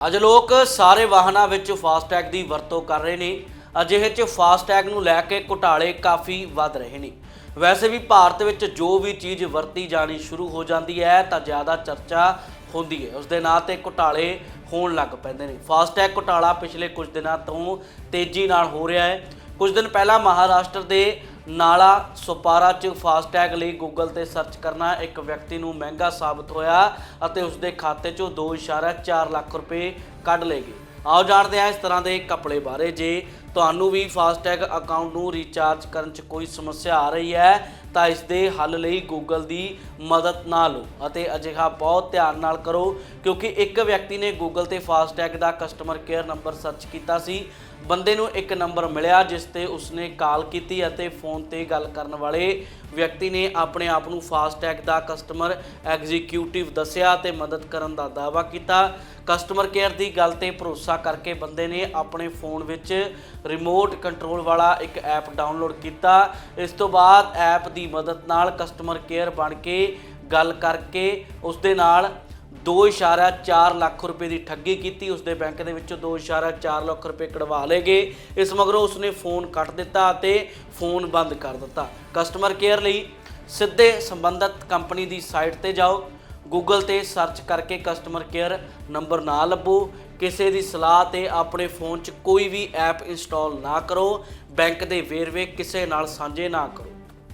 ਅੱਜ ਲੋਕ ਸਾਰੇ ਵਾਹਨਾਂ ਵਿੱਚ ਫਾਸਟੈਗ ਦੀ ਵਰਤੋਂ ਕਰ ਰਹੇ ਨੇ। ਅਜਿਹੇ 'ਚ ਫਾਸਟੈਗ ਨੂੰ ਲੈ ਕੇ ਘੁਟਾਲੇ ਕਾਫੀ ਵੱਧ ਰਹੇ ਨੇ। ਵੈਸੇ ਵੀ ਭਾਰਤ ਵਿੱਚ ਜੋ ਵੀ ਚੀਜ਼ ਵਰਤੀ ਜਾਣੀ ਸ਼ੁਰੂ ਹੋ ਜਾਂਦੀ ਹੈ, ਤਾਂ ਜ਼ਿਆਦਾ ਚਰਚਾ ਹੁੰਦੀ ਹੈ। ਉਸ ਦੇ ਨਾਂ ਤੇ ਘੁਟਾਲੇ ਹੋਣ ਲੱਗ ਪੈਂਦੇ ਨੇ। ਫਾਸਟੈਗ ਘੁਟਾਲਾ ਪਿਛਲੇ ਕੁਝ ਦਿਨਾਂ ਤੋਂ ਤੇਜ਼ੀ ਨਾਲ ਹੋ ਰਿਹਾ ਹੈ। ਕੁਝ ਦਿਨ ਪਹਿਲਾਂ ਮਹਾਰਾਸ਼ਟਰ ਦੇ ਨਾਲਾ ਸੁਪਾਰਾ ਚ ਫਾਸਟੈਗ ਲਈ ਗੂਗਲ ਤੇ ਸਰਚ ਕਰਨਾ ਇੱਕ ਵਿਅਕਤੀ ਨੂੰ ਮਹਿੰਗਾ ਸਾਬਤ ਹੋਇਆ ਅਤੇ ਉਸ ਦੇ ਖਾਤੇ ਚੋਂ 2.4 ਲੱਖ ਰੁਪਏ ਕੱਢ ਲਏ ਗਏ। ਆਓ ਜਾਣਦੇ ਹਾਂ ਇਸ ਤਰ੍ਹਾਂ ਦੇ ਕਪੜੇ ਬਾਰੇ। ਜੇ ਤੁਹਾਨੂੰ ਵੀ ਫਾਸਟੈਗ ਅਕਾਊਂਟ ਨੂੰ ਰੀਚਾਰਜ ਕਰਨ 'ਚ ਕੋਈ ਸਮੱਸਿਆ ਆ ਰਹੀ ਹੈ, ਤਾਂ ਇਸ ਦੇ ਹੱਲ ਲਈ ਗੂਗਲ ਦੀ ਮਦਦ ਨਾ ਲਓ ਅਤੇ ਅਜਿਹਾ ਬਹੁਤ ਧਿਆਨ ਨਾਲ ਕਰੋ, ਕਿਉਂਕਿ ਇੱਕ ਵਿਅਕਤੀ ਨੇ ਗੂਗਲ ਤੇ ਫਾਸਟੈਗ ਦਾ ਕਸਟਮਰ ਕੇਅਰ ਨੰਬਰ ਸਰਚ ਕੀਤਾ ਸੀ। ਬੰਦੇ ਨੂੰ ਇੱਕ ਨੰਬਰ ਮਿਲਿਆ, ਜਿਸ ਤੇ ਉਸਨੇ ਕਾਲ ਕੀਤੀ ਅਤੇ ਫੋਨ ਤੇ ਗੱਲ ਕਰਨ ਵਾਲੇ ਵਿਅਕਤੀ ਨੇ ਆਪਣੇ ਆਪ ਨੂੰ ਫਾਸਟੈਗ ਦਾ ਕਸਟਮਰ ਐਗਜ਼ੀਕਿਊਟਿਵ ਦੱਸਿਆ ਤੇ ਮਦਦ ਕਰਨ ਦਾ ਦਾਅਵਾ ਕੀਤਾ। ਕਸਟਮਰ ਕੇਅਰ ਦੀ ਗੱਲ ਤੇ ਭਰੋਸਾ ਕਰਕੇ ਬੰਦੇ ਨੇ ਆਪਣੇ ਫੋਨ ਵਿੱਚ ਰਿਮੋਟ ਕੰਟਰੋਲ ਵਾਲਾ ਇੱਕ ਐਪ ਡਾਊਨਲੋਡ ਕੀਤਾ। ਇਸ ਤੋਂ ਬਾਅਦ ਐਪ ਦੀ ਮਦਦ ਨਾਲ ਕਸਟਮਰ ਕੇਅਰ ਬਣ ਕੇ ਗੱਲ ਕਰਕੇ ਉਸ ਦੇ ਨਾਲ 2.4 ਲੱਖ ਰੁਪਏ ਦੀ ਠੱਗੀ ਕੀਤੀ। ਉਸਦੇ ਬੈਂਕ ਦੇ ਵਿੱਚੋਂ 2.4 ਲੱਖ ਰੁਪਏ ਕਢਵਾ ਲਏ ਗਏ। ਇਸ ਮਗਰੋਂ ਉਸਨੇ ਫੋਨ ਕੱਟ ਦਿੱਤਾ ਅਤੇ ਫੋਨ ਬੰਦ ਕਰ ਦਿੱਤਾ। ਕਸਟਮਰ ਕੇਅਰ ਲਈ ਸਿੱਧੇ ਸੰਬੰਧਿਤ ਕੰਪਨੀ ਦੀ ਸਾਈਟ ਤੇ ਜਾਓ। ਗੂਗਲ ਤੇ ਸਰਚ ਕਰਕੇ ਕਸਟਮਰ ਕੇਅਰ ਨੰਬਰ ਨਾ ਲੱਭੋ। ਕਿਸੇ ਦੀ ਸਲਾਹ ਤੇ ਆਪਣੇ ਫੋਨ 'ਚ ਕੋਈ ਵੀ ਐਪ ਇੰਸਟਾਲ ਨਾ ਕਰੋ। ਬੈਂਕ ਦੇ ਵੇਰਵੇ ਕਿਸੇ ਨਾਲ ਸਾਂਝੇ ਨਾ ਕਰੋ।